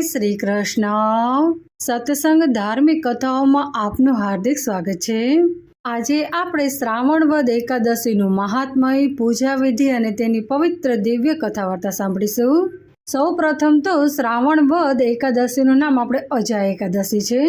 શ્રી કૃષ્ણ. સત્સંગ ધાર્મિક કથાઓમાં આપનું હાર્દિક સ્વાગત છે. આજે આપણે શ્રાવણ વદ એકાદશીનું મહાત્મય પૂજા વિધિ અને તેની પવિત્ર દિવ્ય કથા વાર્તા સાંભળીશું. સૌ પ્રથમ તો શ્રાવણ વદ એકાદશીનું નામ આપણે અજા એકાદશી છે.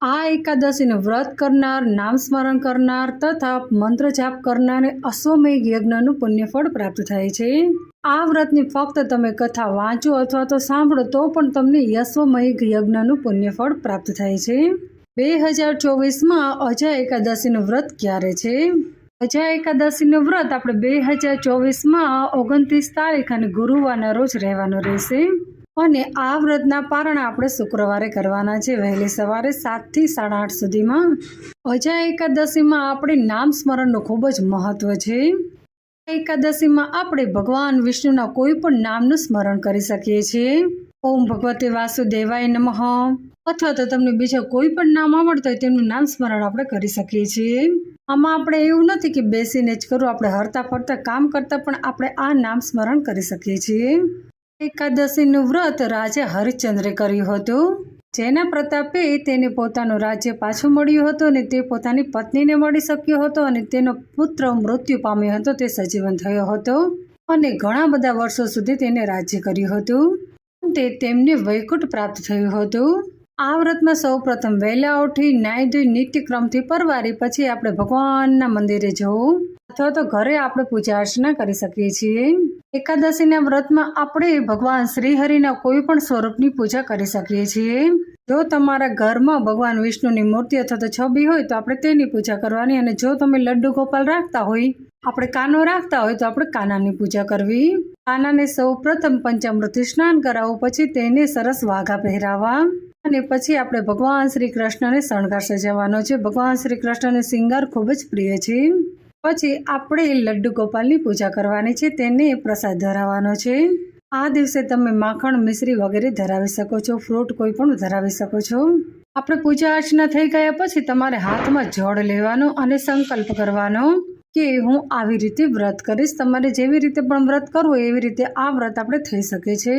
આ એકાદશીનું વ્રત કરનાર, નામ સ્મરણ કરનાર તથા મંત્ર જાપ કરનારને અશ્વમેઘ યજ્ઞનું પુણ્યફળ પ્રાપ્ત થાય છે. આ વ્રતની ફક્ત તમે કથા વાંચો અથવા તો સાંભળો તો પણ તમને યશ્વમેઘ યજ્ઞનું પુણ્યફળ પ્રાપ્ત થાય છે. બે હજાર ચોવીસમાં અજય એકાદશીનું વ્રત ક્યારે છે? અજય એકાદશીનું વ્રત આપણે બે હજાર ચોવીસમાં ઓગણત્રીસ તારીખ અને ગુરુવારના રોજ રહેવાનું રહેશે. અને આ વ્રતના પારણા આપણે શુક્રવારે કરવાના છે. વહેલી સવારે સાતથી સાડા આઠ સુધીમાં. અજય એકાદશીમાં આપણે નામ સ્મરણનું ખૂબ જ મહત્વ છે. એકાદશીમાં આપણે ભગવાન વિષ્ણુના કોઈ પણ નામનું સ્મરણ કરી શકીએ છીએ. ઓમ ભગવતે વાસુદેવાય નમઃ. અથવા તો તમને બીજા કોઈ પણ નામ આવડતું હોય તેમનું નામ સ્મરણ આપણે કરી શકીએ છીએ. આમાં આપણે એવું નથી કે બેસીને જ કરવું આપણે હરતા ફરતા કામ કરતા પણ આપણે આ નામ સ્મરણ કરી શકીએ છીએ. એકાદશીનું વ્રત રાજા હરિશ્ચંદ્રે કર્યું હતું. જેના પ્રતાપે તેને પોતાનું રાજ્ય પાછું મળ્યું હતું અને તે પોતાની પત્નીને મળી શક્યો હતો અને તેનો પુત્ર મૃત્યુ પામ્યો હતો, તે સજીવન થયો હતો અને ઘણા બધા વર્ષો સુધી તેને રાજ્ય કર્યું હતું. તે તેમને વૈકુંઠ પ્રાપ્ત થયું હતું. આ વ્રતમાં સૌ પ્રથમ વહેલા ઉઠી નાય ધોઈ નિત્યક્રમથી પરવારી પછી આપણે ભગવાનના મંદિરે જવું. અથવા તો ઘરે આપણે પૂજા અર્ચના કરી શકીએ છીએ. એકાદશીના વ્રતમાં આપણે ભગવાન શ્રીહરિના કોઈ પણ સ્વરૂપની પૂજા કરી શકીએ છીએ. જો તમારા ઘરમાં ભગવાન વિષ્ણુની મૂર્તિ અથવા તો છબી હોય તો આપણે તેની પૂજા કરવાની અને જો તમે લડ્ડુ ગોપાલ રાખતા હોય, આપણે કાનો રાખતા હોય તો આપણે કાનાની પૂજા કરવી. કાનાને સૌ પ્રથમ પંચામૃતિ સ્નાન કરાવવું પછી તેને સરસ વાઘા પહેરાવવા અને પછી આપણે ભગવાન શ્રી કૃષ્ણને શણગાર સજાવવાનો છે. ભગવાન શ્રી કૃષ્ણને શિંગાર ખૂબ જ પ્રિય છે. પછી આપણે લડ્ડુ ગોપાલની પૂજા કરવાની છે, તેને પ્રસાદ ધરાવવાનો છે. આ દિવસે તમે માખણ, મિશ્રી વગેરે ધરાવી શકો છો, ફ્રૂટ કોઈ પણ ધરાવી શકો છો. આપણે પૂજા અર્ચના થઈ ગયા પછી તમારે હાથમાં જળ લેવાનો અને સંકલ્પ કરવાનો કે હું આવી રીતે વ્રત કરીશ. તમારે જેવી રીતે પણ વ્રત કરવું એવી રીતે આ વ્રત આપણે થઈ શકે છે.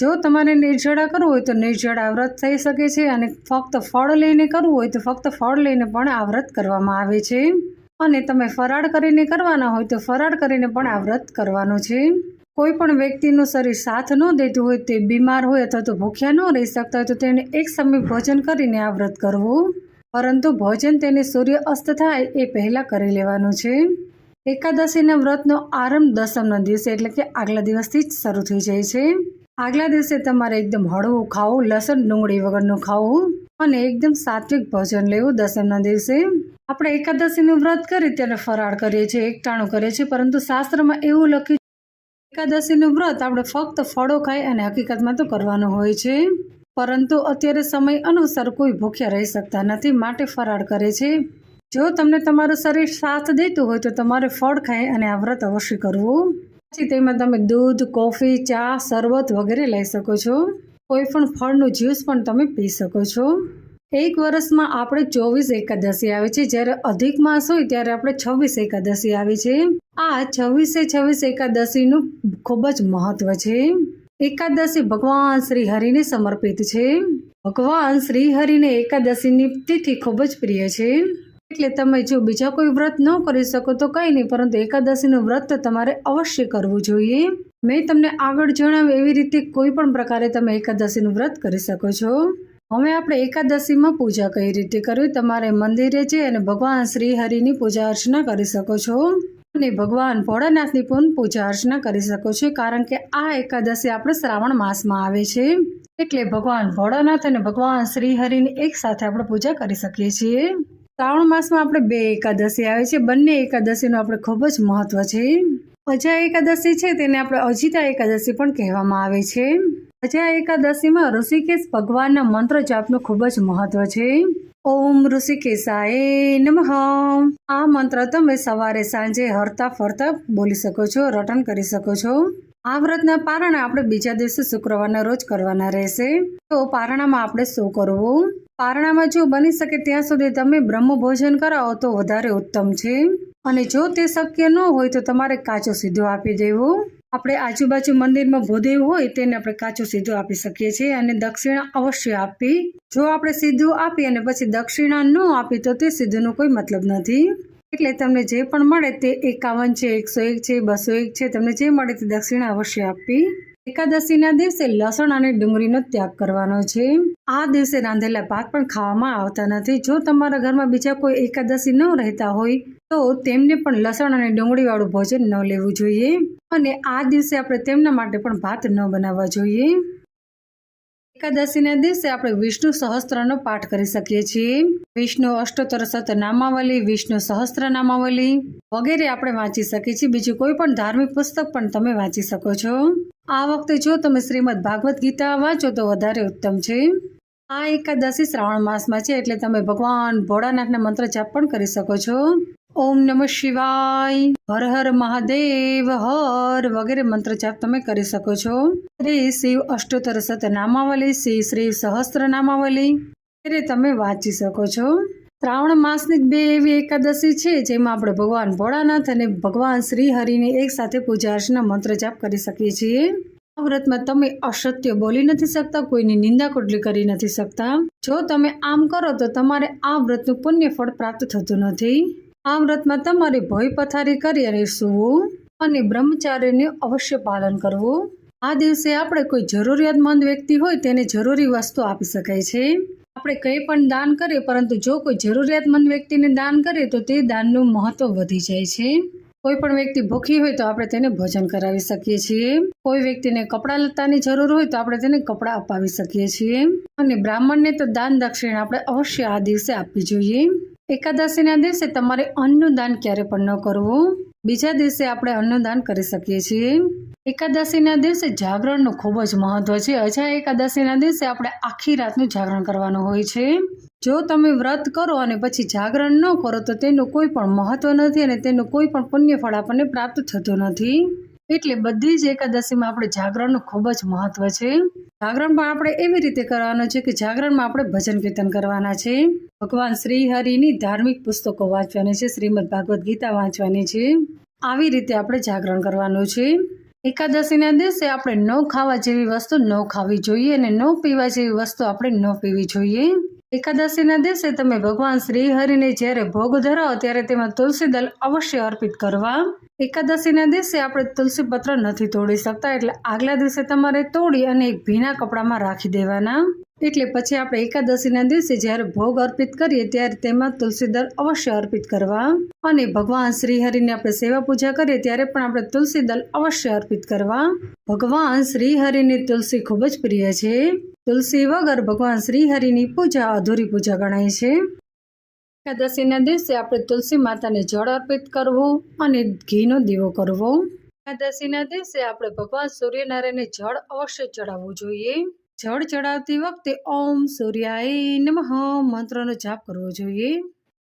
જો તમારે નિર્જળા કરવું હોય તો નિર્જળા વ્રત થઈ શકે છે અને ફક્ત ફળ લઈને કરવું હોય તો ફક્ત ફળ લઈને પણ આ વ્રત કરવામાં આવે છે. અને તમે ફરાળ કરીને કરવાના હોય તો ફરાળ કરીને પણ આ વ્રત કરવાનું છે. કોઈ પણ વ્યક્તિનું શરીર સાથ ન દેતું હોય તે બીમાર હોય અથવા તો ભૂખ્યા ન રહી શકતા હોય તો તેને એક સમય ભોજન કરીને આ વ્રત કરવું. પરંતુ ભોજન તેને સૂર્ય અસ્ત થાય એ પહેલાં કરી લેવાનું છે. એકાદશીના વ્રતનો આરંભ દસમના દિવસે એટલે કે આગલા દિવસથી જ શરૂ થઈ જાય છે. આગલા દિવસે તમારે એકદમ હળવું ખાવું, લસણ ડુંગળી વગરનું ખાવું અને એકદમ સાત્વિક ભોજન લેવું દસમના દિવસે. આપણે એકાદશીનું વ્રત કરી ત્યારે ફરાળ કરીએ છીએ, એકટાણું કરીએ છીએ, પરંતુ શાસ્ત્રમાં એવું લખ્યું એકાદશીનું વ્રત આપણે ફક્ત ફળો ખાઈ અને હકીકતમાં તો કરવાનું હોય છે. પરંતુ અત્યારે સમય અનુસાર કોઈ ભૂખ્યા રહી શકતા નથી, માટે ફરાળ કરે છે જો તમને તમારું શરીર સાથ દેતું હોય તો તમારે ફળ ખાય અને આ વ્રત અવશ્ય કરવું. પછી તેમાં તમે દૂધ, કોફી, ચા, શરબત વગેરે લઈ શકો છો. કોઈ પણ ફળનું જ્યુસ પણ તમે પી શકો છો. એક વર્ષમાં આપણે ચોવીસ એકાદશી આવે છે. જ્યારે અધિક માસ હોય ત્યારે આપણે છવ્વીસ એકાદશી આવે છે. આ છવ્વીસે છવ્વીસ એકાદશીનું ખૂબ જ મહત્વ છે. એકાદશી ભગવાન શ્રી હરિને સમર્પિત છે. ભગવાન શ્રી હરિને એકાદશીની તિથિ ખૂબ જ પ્રિય છે. એટલે તમે જો બીજા કોઈ વ્રત ન કરી શકો તો કંઈ નહીં, પરંતુ એકાદશીનું વ્રત તમારે અવશ્ય કરવું જોઈએ. મેં તમને આગળ જણાવ્યું એવી રીતે કોઈ પણ પ્રકારે તમે એકાદશીનું વ્રત કરી શકો છો. હવે આપણે એકાદશીમાં પૂજા કઈ રીતે કરવી? તમારે મંદિરે જઈ અને ભગવાન શ્રી હરિની પૂજા અર્ચના કરી શકો છો. અને ભગવાન ભોળાનાથની પણ પૂજા અર્ચના કરી શકો છો, કારણ કે આ એકાદશી આપણે શ્રાવણ માસમાં આવે છે. એટલે ભગવાન ભોળાનાથ અને ભગવાન શ્રી હરિની એક સાથે આપણે પૂજા કરી શકીએ છીએ. શ્રાવણ માસમાં આપણે બે એકાદશી આવે છે. બંને એકાદશીનું આપણે ખૂબ જ મહત્વ છે. અજા એકાદશી છે તેને આપણે અજિતા એકાદશી પણ કહેવામાં આવે છે. અજા એકાદશીમાં ઋષિકેશ ભગવાનના મંત્ર જાપનું ખૂબ જ મહત્વ છે. ઓમ ઋષિકેશાય નમઃ. આ મંત્ર તમે સવારે સાંજે હરતા ફરતા બોલી શકો છો, રટન કરી શકો છો. આ વ્રતના પારણા આપણે બીજા દિવસે શુક્રવારના રોજ કરવાના રહેશે. તો પારણામાં આપણે શું કરવું? પારણામાં જો બની શકે ત્યાં સુધી તમે બ્રહ્મ ભોજન કરાવો તો વધારે ઉત્તમ છે. અને જો તે શક્ય ન હોય તો તમારે કાચો સીધો આપી દેવો. આપણે આજુબાજુ મંદિરમાં ભૂદેવ હોય તેને આપણે કાચો સીધો આપી શકીએ છીએ અને દક્ષિણા અવશ્ય આપવી. જો આપણે સીધું આપી અને પછી દક્ષિણા ન આપી તો તે સીધુંનો કોઈ મતલબ નથી. એટલે તમને જે પણ મળે તે એકાવન છે, એકસો એક છે, બસો એક છે, તમને જે મળે તે દક્ષિણા અવશ્ય આપવી. એકાદશીના દિવસે લસણ અને ડુંગળીનો ત્યાગ કરવાનો છે. આ દિવસે રાંધેલા ભાત પણ ખાવામાં આવતા નથી. જો તમારા ઘરમાં બીજા કોઈ એકાદશી ન રહેતા હોય, તો તેમને પણ લસણ અને ડુંગળીવાળું ભોજન ન લેવું જોઈએ. અને આ દિવસે આપણે તેમના માટે પણ ભાત ન બનાવવા જોઈએ. એકાદશીના દિવસે આપણે વિષ્ણુ સહસ્ત્રનો પાઠ કરી શકીએ છીએ. વિષ્ણુ અષ્ટોત્તર સત નામાવલી વિષ્ણુ સહસ્ત્ર નામાવલી વગેરે આપણે વાંચી શકીએ છીએ. બીજું કોઈ પણ ધાર્મિક પુસ્તક પણ તમે વાંચી શકો છો. આ વખતે જો તમે શ્રીમદ ભાગવત ગીતા વાંચો તો વધારે ઉત્તમ છે. આ એકાદશી શ્રાવણ માસમાં છે એટલે તમે ભગવાન ભોળાનાથના મંત્ર જાપ પણ કરી શકો છો. ઓમ નમઃ શિવાય. હર હર મહાદેવ, હર વગેરે મંત્ર જાપ તમે કરી શકો છો. શ્રી શિવ અષ્ટોતર સત નામાવલી શ્રી શ્રી સહસ્ત્ર નામાવલી વગેરે તમે વાંચી શકો છો. શ્રાવણ માસની બે એવી એકાદશી છે, જેમાં આપણે ભગવાન ભોળાનાથ અને ભગવાન શ્રી હરિની એક સાથે પૂજા અર્ચના, મંત્ર જાપ કરી શકીએ છીએ. આ વ્રતમાં તમે અસત્ય બોલી નથી શકતા, કોઈની નિંદા કોટલી કરી નથી શકતા. જો તમે આમ કરો તો તમારે આ વ્રતનું પુણ્ય ફળ પ્રાપ્ત થતું નથી. આ વ્રતમાં તમારે ભય પથારી કરી અને અને બ્રહ્મચાર્યનું અવશ્ય પાલન કરવું. આ દિવસે આપણે કોઈ જરૂરિયાતમંદ વ્યક્તિ હોય તેને જરૂરી વસ્તુ આપી શકાય છે. આપણે કંઈ પણ દાન કરીએ, પરંતુ જો કોઈ જરૂરિયાતમંદ વ્યક્તિને દાન કરીએ તો તે દાનનું મહત્વ વધી જાય છે. કોઈ પણ વ્યક્તિ ભૂખી હોય તો આપણે તેને ભોજન કરાવી શકીએ છીએ. કોઈ વ્યક્તિને કપડાં લત્તાની જરૂર હોય તો આપણે તેને કપડાં અપાવી શકીએ છીએ. અને બ્રાહ્મણને તો દાન દક્ષિણા આપણે અવશ્ય આ દિવસે આપવી જોઈએ. એકાદશીના દિવસે તમારે અન્નનું દાન ક્યારે પણ ન કરવું. બીજા દિવસે આપણે અન્નનું દાન કરી શકીએ છીએ. એકાદશીના દિવસે જાગરણનું ખૂબ જ મહત્વ છે. અજા એકાદશીના દિવસે આપણે આખી રાતનું જાગરણ કરવાનું હોય છે. જો તમે વ્રત કરો અને પછી જાગરણ ન કરો તો તેનું કોઈ પણ મહત્વ નથી અને તેનું કોઈ પણ પુણ્ય ફળ આપણને પ્રાપ્ત થતું નથી. એટલે બધી જ એકાદશીમાં આપણે જાગરણનું ખૂબ જ મહત્વ છે. જાગરણ પણ આપણે એવી રીતે કરવાનું છે કે જાગરણમાં આપણે ભજન કીર્તન કરવાના છે. ભગવાન શ્રી હરિની ધાર્મિક પુસ્તકો વાંચવાની છે, શ્રીમદ ભાગવત ગીતા વાંચવાની છે. આવી રીતે આપણે જાગરણ કરવાનું છે. એકાદશીના દિવસે આપણે ન ખાવા જેવી વસ્તુ ન ખાવી જોઈએ અને ન પીવા જેવી વસ્તુ આપણે ન પીવી જોઈએ. એકાદશીના દિવસે તમે ભગવાન શ્રી હરિને જ્યારે ભોગ ધરાવો ત્યારે તેમાં તુલસી દલ અવશ્ય અર્પિત કરવા. એકાદશીના દિવસે આપણે તુલસી પત્ર નથી તોડી શકતા એટલે આગલા દિવસે તમારે તોડી અને એક ભીના કપડામાં રાખી દેવાના. એટલે પછી આપણે એકાદશીના દિવસે જ્યારે ભોગ અર્પિત કરીએ ત્યારે તેમાં તુલસી દળ અવશ્ય અર્પિત કરવા. અને ભગવાન શ્રી હરિની આપણે સેવા પૂજા કરીએ ત્યારે પણ આપણે તુલસી દળ અવશ્ય અર્પિત કરવા. ભગવાન શ્રી હરિની તુલસી ખૂબ જ પ્રિય છે. તુલસી વગર ભગવાન શ્રી હરિની પૂજા અધૂરી પૂજા ગણાય છે. એકાદશીના દિવસે આપણે તુલસી માતાને જળ અર્પિત કરવું અને ઘીનો દીવો કરવો. એકાદશીના દિવસે આપણે ભગવાન સૂર્યનારાયણને જળ અવશ્ય ચડાવવું જોઈએ. જળ ચડાવતી વખતે ઓમ સૂર્યાય નમઃ મંત્રનો જાપ કરવો જોઈએ.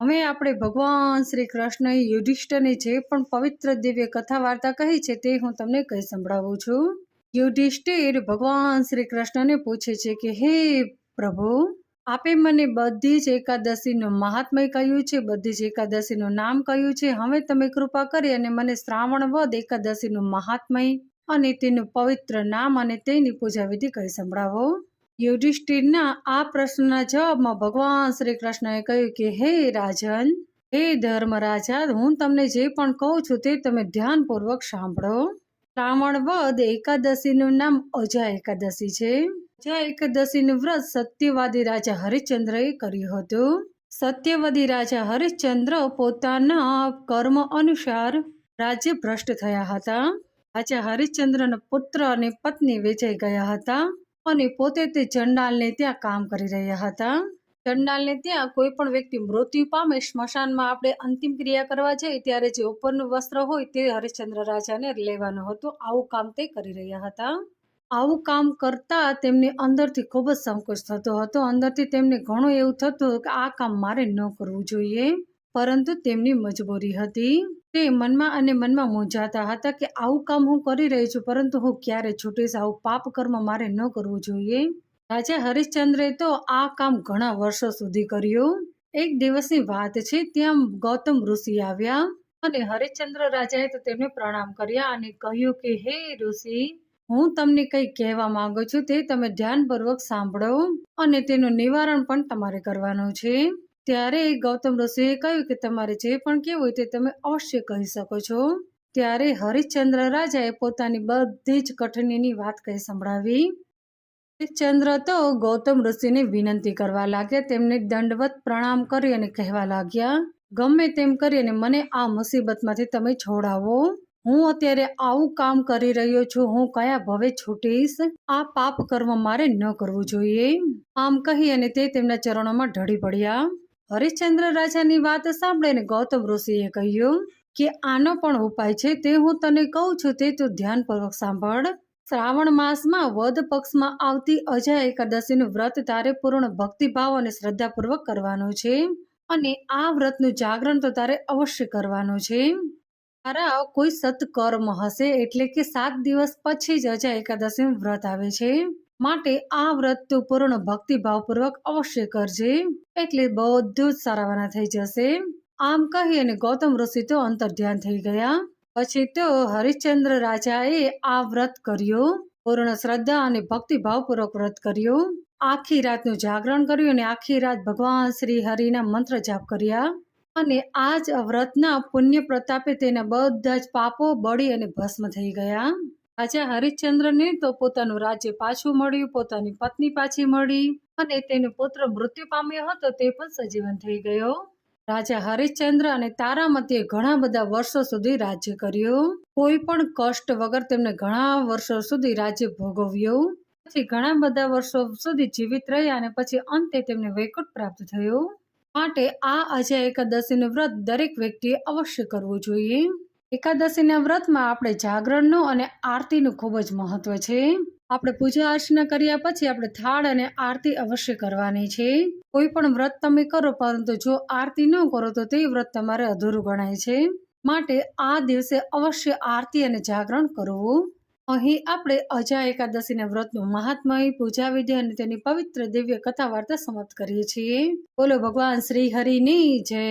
હવે આપણે ભગવાન શ્રી કૃષ્ણએ યુધિષ્ઠને જે પણ પવિત્ર દિવ્ય કથા વાર્તા કહી છે તે હું તમને કહી સંભળાવું છું. યુધિષ્ઠિર ભગવાન શ્રી કૃષ્ણને પૂછે છે કે, હે પ્રભુ, આપે મને બધી જ એકાદશીનું મહાત્મય કહ્યું છે, બધી જ એકાદશીનું નામ કહ્યું છે. હવે તમે કૃપા કરી અને મને શ્રાવણ વદ એકાદશીનું મહાત્મય અને તેનું પવિત્ર નામ અને તેની પૂજા વિધિ કહી સંભળાવો. યુધિષ્ઠિરના આ પ્રશ્નના જવાબમાં ભગવાન શ્રી કૃષ્ણએ કહ્યું કે, હે રાજન, હે ધર્મરાજા, હું તમને જે પણ કહું છું તે તમે ધ્યાનપૂર્વક સાંભળો. શ્રાવણ વદ એકાદશીનું નામ અજા એકાદશી છે. અજા એકાદશીનું વ્રત સત્યવાદી રાજા હરિશ્ચંદ્રએ કર્યું હતું. સત્યવાદી રાજા હરિશ્ચંદ્ર પોતાના કર્મ અનુસાર રાજ્ય ભ્રષ્ટ થયા હતા. રાજા હરિશ્ચંદ્રના પુત્ર અને પત્ની વેચાઈ ગયા હતા અને પોતે તે ચંડાલને ત્યાં કામ કરી રહ્યા હતા. ચંડાલને ત્યાં કોઈ પણ વ્યક્તિ મૃત્યુ પામે સ્મશાનમાં આપણે અંતિમ ક્રિયા કરવા જઈએ ત્યારે જે ઉપરનું વસ્ત્ર હોય તે હરિશ્ચંદ્ર રાજાને લેવાનું હતું. આવું કામ તે કરી રહ્યા હતા. આવું કામ કરતા તેમને અંદરથી ખૂબ જ સંકોચ થતો હતો. અંદરથી તેમને ઘણું એવું થતું કે આ કામ મારે ન કરવું જોઈએ. પરંતુ તેમની મજબૂરી હતી. તે મનમાં અને મનમાં મૂંઝાતા હતા કે આવું કામ હું કરી રહી છું, પરંતુ હું ક્યારે છૂટીશ? આવું પાપ કર્મ મારે ન કરવું જોઈએ. રાજા હરિશ્ચંદ્રે તો આ કામ ઘણા વર્ષો સુધી કર્યું. એક દિવસની વાત છે, ત્યાં ગૌતમ ઋષિ આવ્યા અને હરિશ્ચંદ્ર રાજાએ તો તેમને પ્રણામ કર્યા અને કહ્યું કે, હે ઋષિ, હું તમને કંઈ કહેવા માંગુ છું, તે તમે ધ્યાનપૂર્વક સાંભળો અને તેનું નિવારણ પણ તમારે કરવાનું છે. ત્યારે ગૌતમ ઋષિએ કહ્યું કે તમારે જે પણ કહેવું હોય તે તમે અવશ્ય કહી શકો છો. ત્યારે હરિશ્ચંદ્ર રાજાએ પોતાની બધી જ કઠિનીની વાત કહી સંભળાવી. હરિશ્ચંદ્ર તો ગૌતમ ઋષિને વિનંતી કરવા લાગ્યા, તેમને દંડવત પ્રણામ કરી અને કહેવા લાગ્યા, ગમે તેમ કરી અને મને આ મુસીબતમાંથી તમે છોડાવો. હું અત્યારે આવું કામ કરી રહ્યો છું. હું કયા ભવે છૂટીશ? આ પાપ કર્મ મારે ન કરવું જોઈએ. આમ કહી અને તે તેમના ચરણોમાં ઢળી પડ્યા. હરિશ્ચંદ્ર રાજાની વાત સાંભળીને ગૌતમ ઋષિએ કહ્યું કે આનો પણ ઉપાય છે તે હું તને કહું છું તે તું ધ્યાનપૂર્વક સાંભળ. શ્રાવણ માસમાં વદ પક્ષમાં આવતી અજય એકાદશીનું વ્રત તારે પૂર્ણ ભક્તિભાવ અને શ્રદ્ધાપૂર્વક કરવાનું છે અને આ વ્રતનું જાગરણ તો તારે અવશ્ય કરવાનું છે. તારા કોઈ સત્કર્મ હશે એટલે કે સાત દિવસ પછી જ અજય એકાદશીનું વ્રત આવે છે. માટે આ વ્રત તું પૂર્ણ ભક્તિભાવપૂર્વક અવશ્ય કરજે. એટલે બધું જ સારાવાના થઈ જશે. આમ કહી અને ગૌતમ ઋષિ તો અંતર ધ્યાન થઈ ગયા. પછી તો હરિશ્ચંદ્ર રાજાએ આ વ્રત કર્યું. પૂર્ણ શ્રદ્ધા અને ભક્તિભાવપૂર્વક વ્રત કર્યું. આખી રાતનું જાગરણ કર્યું અને આખી રાત ભગવાન શ્રી હરિના મંત્ર જાપ કર્યા. અને આ જ વ્રતના પુણ્ય પ્રતાપે તેના બધા જ પાપો બળી અને ભસ્મ થઈ ગયા. રાજા હરિશ્ચંદ્રને તો પોતાનું રાજ્ય પાછું મળ્યું, પોતાની પત્ની પાછી મળી અને તેનો પુત્ર મૃત્યુ પામ્યો હતો, તે પણ સજીવન થઈ ગયો. રાજા હરિશ્ચંદ્ર અને તારામતીએ ઘણા બધા વર્ષો સુધી રાજ્ય કર્યું. કોઈ પણ કષ્ટ વગર તેમને ઘણા વર્ષો સુધી રાજ્ય ભોગવ્યું. પછી ઘણા બધા વર્ષો સુધી જીવિત રહ્યા અને પછી અંતે તેમને વૈકુંઠ પ્રાપ્ત થયું. માટે આ અજય એકાદશીનું વ્રત દરેક વ્યક્તિએ અવશ્ય કરવું જોઈએ. એકાદશીના વ્રતમાં આપણે જાગરણનું અને આરતીનું ખૂબ જ મહત્વ છે. આપણે પૂજા અર્ચના કર્યા પછી આપણે થાળ અને આરતી અવશ્ય કરવાની છે. કોઈ પણ વ્રત તમે કરો, પરંતુ જો આરતી ન કરો, તો તે વ્રત તમારે અધૂરું ગણાય છે. માટે આ દિવસે અવશ્ય આરતી અને જાગરણ કરવું. અહીં આપણે અજા એકાદશીના વ્રતનું મહાત્મય પૂજા વિધિ અને તેની પવિત્ર દિવ્ય કથા વાર્તા સમાપ્ત કરીએ છીએ. બોલો ભગવાન શ્રી હરિની જય.